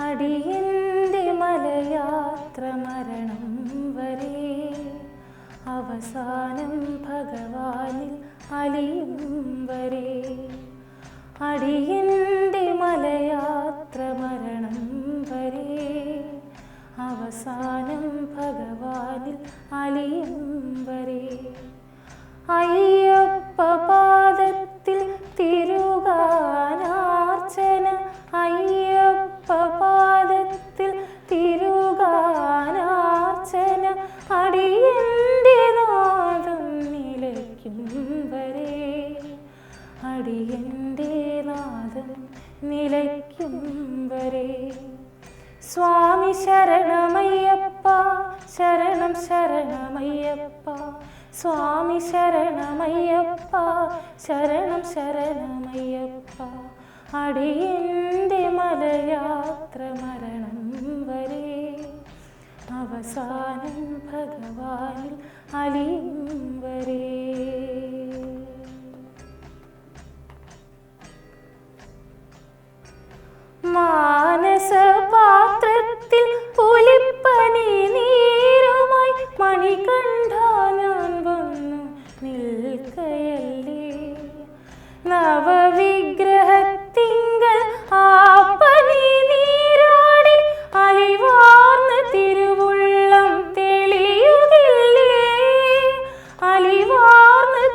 അടിയന്റെ മലയാത്ര മരണം വരെ അവസാനം ഭഗവാനിൽ അലിയും വരെ. അടിയന്റെ മലയാത്ര മരണം വരെ അവസാനം ഭഗവാനിൽ അലിയും വരെ. അയ്യപ്പ അടിയന്റെ നാദം നിലയ്ക്കും വരെ സ്വാമി ശരണമയ്യപ്പ ശരണം ശരണമയ്യപ്പ. സ്വാമി ശരണമയ്യപ്പ ശരണം ശരണമയ്യപ്പ. അടിയന്റെ മലയാത്ര മരണം വരെ. അവസാനം ഭഗവാനിൽ അലിയും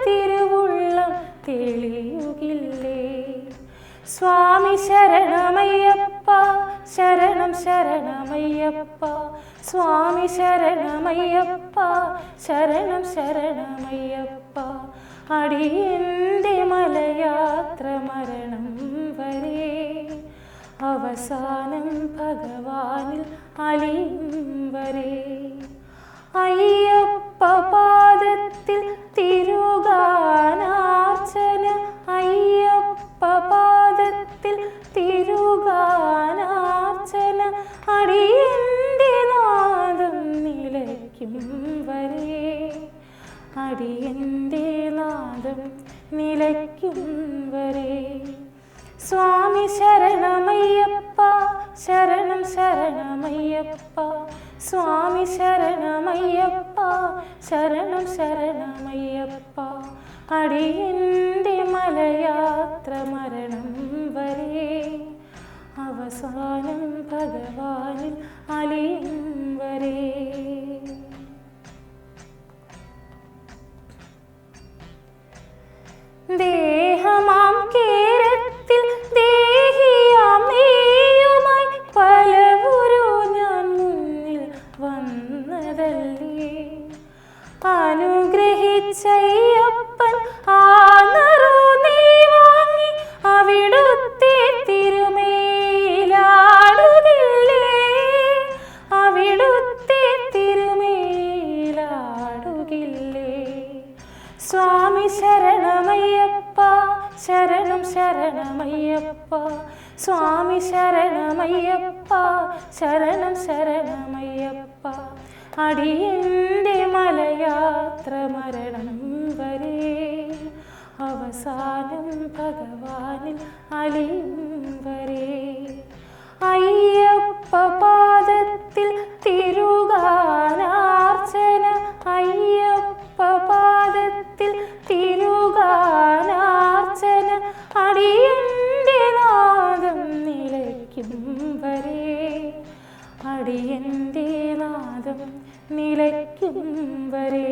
തിരുവുള്ളം തെളിയുകില്ലേ? സ്വാമി ശരണമയ്യപ്പ ശരണം ശരണമയ്യപ്പ. സ്വാമി ശരണമയ്യപ്പ ശരണം ശരണമയ്യപ്പ. അടിയന്റെ മലയാത്ര മരണം വരെ. അവസാനം ഭഗവാനിൽ അലിയും വരെ. അയ്യപ്പ പാദത്തിൽ അയ്യപ്പ പാദത്തിൽ തിരുകാനാർച്ചന അടിയന്റെ നാദം നിലയ്ക്കും വരെ. അടിയന്റെ നാദം നിലയ്ക്കും വരെ. സ്വാമി ശരണമയ്യപ്പ ശരണം ശരണമയ്യപ്പ. സ്വാമി ശരണമയ്യപ്പ ശരണം ശരണമയ്യപ്പ. അടിയന്റെ മലയാത്ര മരണം വരെ. അവസാനം ഭഗവാനിൽ അലിയും വരെ. ദേഹമാം കേരത്തിൽ ദേഹിയാം നീയുമായി പലവുരു ഞാൻ മുന്നിൽ വന്നതല്ലേ. അനുഗ്രഹിച്ചയ്യപ്പൻ ആ നിറു നീ വാങ്ങി അവിടുത്തെ തിരുമേലാടുകില്ലേ അവിടുത്തെ തിരുമേലാടുകില്ലേ? സ്വാമി ശരണമയ്യപ്പ ശരണം ശരണമയ്യപ്പ സ്വാമി ശരണമയ്യപ്പ ശരണം ശരണമയ്യപ്പ. അടിയന്റെ മലയാത്ര മരണം വരെ അവസാനം ഭഗവാനിൽ അലിയും വരെ. അയ്യപ്പ പാദത്തിൽ തിരുകാനാർച്ചന അയ്യപ്പ പാദത്തിൽ തിരുകാനാർച്ചന അടിയന്റെ നാദം നിലയ്ക്കും വരെ. അടിയന്റെ നാദം നിലയ്ക്കും വരെ.